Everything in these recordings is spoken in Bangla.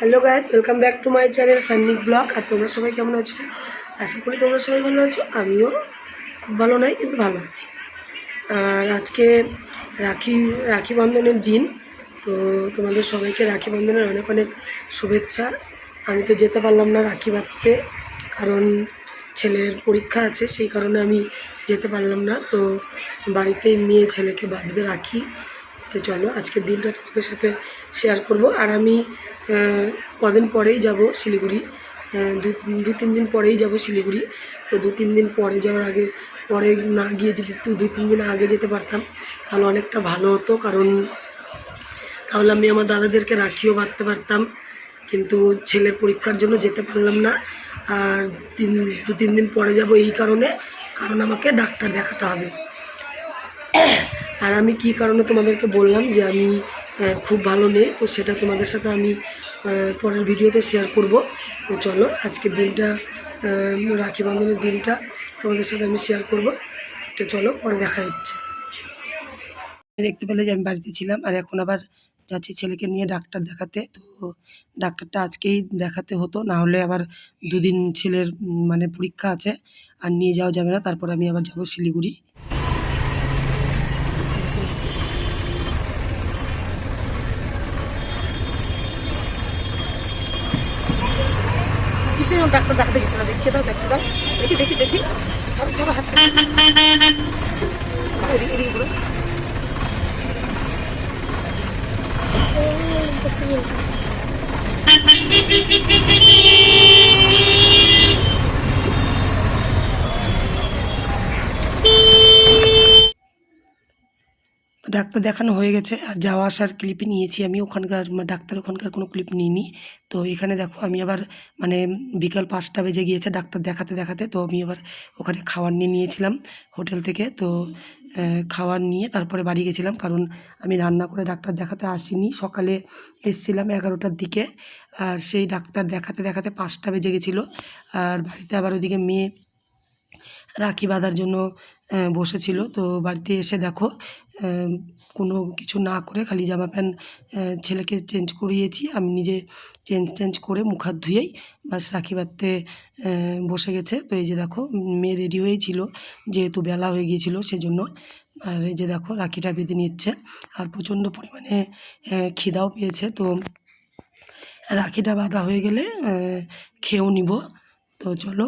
Hello guys welcome back to my channel Sannik vlog. আর তোমরা সবাই কেমন আছো? আশা করি তোমরা সবাই ভালো আছো। আমিও খুব ভালো নাই, কিন্তু ভালো আছি। আর আজকে রাখি রাখি বন্ধনের দিন, তো তোমাদের সবাইকে রাখি বন্ধনের অনেক অনেক শুভেচ্ছা। আমি তো যেতে পারলাম না রাখি বাঁধতে, কারণ ছেলের পরীক্ষা আছে, সেই কারণে আমি যেতে পারলাম না। তো বাড়িতেই মেয়ে ছেলেকে বাঁধবে রাখি। তো চলো, আজকের দিনটা তোমাদের সাথে শেয়ার করব। আর আমি কদিন পরেই যাব শিলিগুড়ি। দু দু, তিন দিন পরেই যাব শিলিগুড়ি। তো দু, তিন দিন পরে যাওয়ার আগে, পরে না গিয়ে যদি দু, তিন দিন আগে যেতে পারতাম, তাহলে অনেকটা ভালো হতো। কারণ তাহলে আমি আমার দাদাদেরকে রাখিও বাঁধতে পারতাম, কিন্তু ছেলের পরীক্ষার জন্য যেতে পারলাম না। আর তিন, দু, তিন দিন পরে যাব এই কারণে, কারণ আমাকে ডাক্তার দেখাতে হবে। আর আমি কি কারণে তোমাদেরকে বললাম যে আমি খুব ভালো নেই তো সেটা তোমাদের সাথে আমি পরের ভিডিওতে শেয়ার করব। তো চলো, আজকের দিনটা রাখি বন্ধনের দিনটা তোমাদের সাথে আমি শেয়ার করব। তো চলো, পরে দেখা হচ্ছে। দেখতে পেলে যে আমি বাড়িতে ছিলাম, আর এখন আবার যাচ্ছি ছেলেকে নিয়ে ডাক্তার দেখাতে। তো ডাক্তারটা আজকেই দেখাতে হতো, না হলে আবার দুদিন ছেলের মানে পরীক্ষা আছে, আর নিয়ে যাওয়া যাবে না। তারপর আমি আবার যাব শিলিগুড়ি। কিসে ডাক্তার দেখাতে গেছিল দেখিয়ে দাও দেখতে দাও দেখি দেখি দেখি চলো চলো হাত এদিকে এদিকে ডাক্তার দেখানো হয়ে গেছে, আর যাওয়া আসার ক্লিপই নিয়েছি আমি। ওখানকার ডাক্তার ওখানকার কোনো ক্লিপ নিইনি। তো এখানে দেখো, আমি আবার মানে বিকাল পাঁচটা বেজে গিয়েছে ডাক্তার দেখাতে দেখাতে। তো আমি আবার ওখানে খাওয়ার নিয়ে নিয়েছিলাম হোটেল থেকে। তো খাওয়ার নিয়ে তারপরে বাড়ি গেছিলাম। কারণ আমি রান্না করে ডাক্তার দেখাতে আসিনি। সকালে এসেছিলাম এগারোটার দিকে। আর সেই ডাক্তার দেখাতে দেখাতে পাঁচটা বেজে গেছিল। আর বাড়িতে আবার ওদিকে মেয়ে রাখি বাঁধার জন্য বসেছিল। তো বাড়িতে এসে দেখো কোনো কিছু না করে খালি জামা প্যান্ট ছেলেকে চেঞ্জ করিয়েছি। আমি নিজে চেঞ্জ টেঞ্জ করে মুখ হাত ধুয়েই বাস রাখি বাঁধতে বসে গেছে। তো এই যে দেখো, মেয়ে রেডি হয়েই ছিল, যেহেতু বেলা হয়ে গিয়েছিল সেজন্য। আর এই যে দেখো, রাখিটা বেঁধে নিচ্ছে। আর প্রচণ্ড পরিমাণে খিদাও পেয়েছে। তো রাখিটা বাঁধা হয়ে গেলে খেয়েও নিব। তো চলো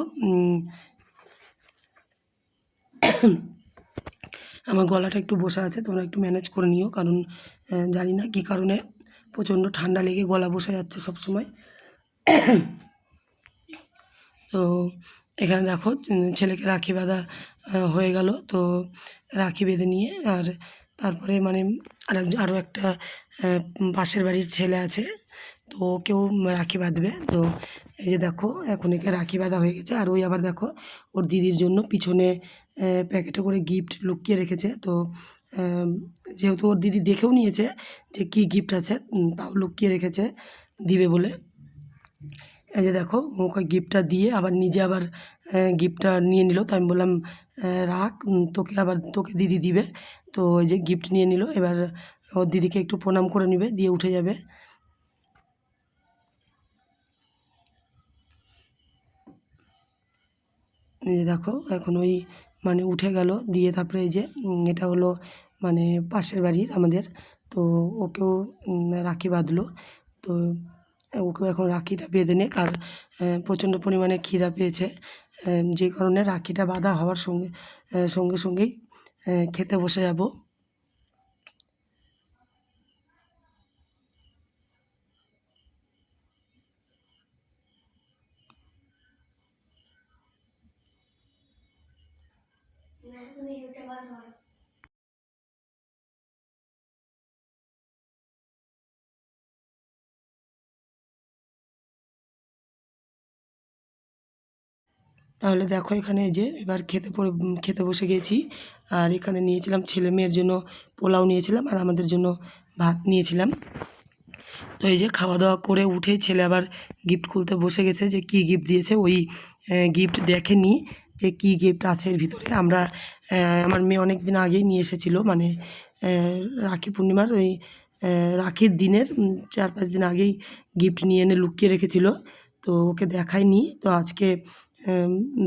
আমার গলাটা একটু বসে আছে, তোমরা একটু ম্যানেজ করে নিও, কারণ জানি না কী কারণে প্রচণ্ড ঠান্ডা লেগে গলা বসে যাচ্ছে সব সময় তো এখানে দেখো ছেলেকে রাখি বাঁধা হয়ে গেল। তো রাখি বেঁধে নিয়ে, আর তারপরে মানে আর আরও একটা পাশের বাড়ির ছেলে আছে, তো ওকেও রাখি বাঁধবে। তো এই যে দেখো, এখন একে রাখি বাঁধা হয়ে গেছে। আর ওই আবার দেখো, ওর দিদির জন্য পিছনে প্যাকেটে করে গিফট লুকিয়ে রেখেছে। তো যেহেতু ওর দিদি দেখেও নিয়েছে যে কী গিফট আছে তাও লুকিয়ে রেখেছে, দিবে বলে। এই যে দেখো ওকে গিফটটা দিয়ে আবার নিজে আবার গিফটটা নিয়ে নিল। তো আমি বললাম রাখ তোকে আবার, তোকে দিদি দিবে। তো ওই যে গিফট নিয়ে নিল। এবার ওর দিদিকে একটু প্রণাম করে নিবে, দিয়ে উঠে যাবে। এই যে দেখো, এখন ওই মানে উঠে গেল, দিয়ে তারপরে এই যে এটা হলো মানে পাশের বাড়ির আমাদের। তো ওকেও রাখি বাঁধলো। তো ওকেও এখন রাখিটা বেঁধে নে আর প্রচণ্ড পরিমাণে খিদা পেয়েছে। যে কারণে রাখিটা বাঁধা হওয়ার সঙ্গে সঙ্গে সঙ্গেই খেতে বসে যাব। তাহলে দেখো এখানে যে, এবার খেতে পড়ে খেতে বসে গেছি। আর এখানে নিয়েছিলাম ছেলে মেয়ের জন্য পোলাও নিয়েছিলাম আর আমাদের জন্য ভাত নিয়েছিলাম। তো এই যে খাওয়া দাওয়া করে উঠে ছেলে আবার গিফট খুলতে বসে গেছে যে কি গিফট দিয়েছে ওই গিফট দেখেনি। যে কী গিফট আছে এর ভিতরে। আমরা আমার মেয়ে অনেক দিন আগেই নিয়ে এসেছিল মানে রাখি পূর্ণিমার ওই রাখির দিনের চার পাঁচ দিন আগেই গিফট নিয়ে এনে লুকিয়ে রেখেছিল। তো ওকে দেখায়নি তো আজকে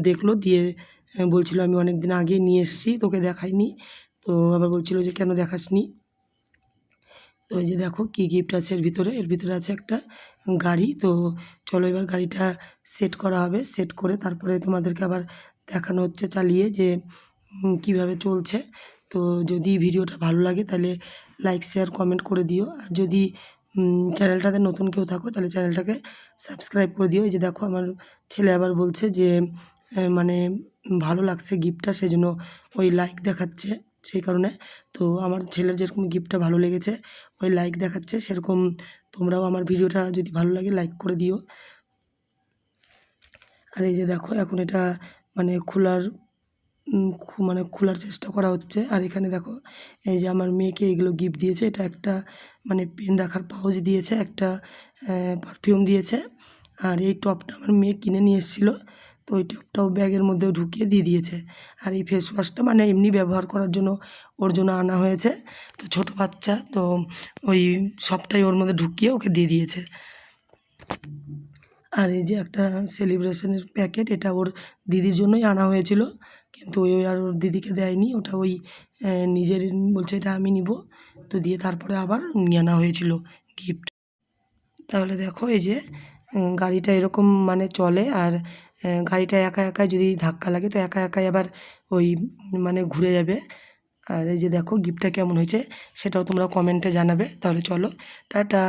দেখল, দিয়ে বলছিল আমি অনেক দিন আগেই নিয়ে এসেছি তোকে দেখাইনি। তো আবার বলছিল যে কেন দেখাসনি? তো এই যে দেখো কী গিফট আছে এর ভিতরে। এর ভিতরে আছে একটা গাড়ি, তো চলো এবার গাড়িটা সেট করা হবে। সেট করে তারপরে তোমাদেরকে আবার দেখানো হচ্ছে চালিয়ে যে কীভাবে চলছে। তো যদি ভিডিওটা ভালো লাগে তাহলে লাইক শেয়ার কমেন্ট করে দিও। আর যদি চ্যানেলটাতে নতুন কেউ থাকো তাহলে চ্যানেলটাকে সাবস্ক্রাইব করে দিও। এই যে দেখো আমার ছেলে আবার বলছে যে মানে ভালো লাগছে গিফটটা সেই জন্য ওই লাইক দেখাচ্ছে সেই কারণে। তো আমার ছেলের যেরকম গিফটটা ভালো লেগেছে, ওই লাইক দেখাচ্ছে সেরকম তোমরাও আমার ভিডিওটা যদি ভালো লাগে লাইক করে দিও। আর এই যে দেখো এখন এটা মানে খোলার মানে খোলার চেষ্টা করা হচ্ছে। আর এখানে দেখো, এই যে আমার মেয়েকে এগুলো গিফট দিয়েছে। এটা একটা মানে পেন রাখার পাউচ দিয়েছে, একটা পারফিউম দিয়েছে। আর এই টপটা আমার মেয়ে কিনে নিয়ে এসেছিল। তো ওই টপটাও ব্যাগের মধ্যেও ঢুকিয়ে দিয়ে দিয়েছে। আর এই ফেস ওয়াশটা মানে এমনি ব্যবহার করার জন্য ওর জন্য আনা হয়েছে। তো ছোট বাচ্চা, তো ওই সবটাই ওর মধ্যে ঢুকিয়ে ওকে দিয়ে দিয়েছে। আর এই যে একটা সেলিব্রেশনের প্যাকেট এটা ওর দিদির জন্যই আনা হয়েছিল। কিন্তু ওই আর ওর দিদিকে দেয়নি, ওটা ওই নিজের বলছে এটা আমি নিব। তো দিয়ে তারপরে আবার নিয়ে আনা হয়েছিল গিফট তাহলে দেখো এই যে গাড়িটা এরকম মানে চলে আর গাড়িটা একা একাই যদি ধাক্কা লাগে তো একা একাই আবার ওই মানে ঘুরে যাবে। আর এই যে দেখো গিফটটা কেমন হয়েছে সেটাও তোমরা কমেন্টে জানাবে। তাহলে চলো, টাটা।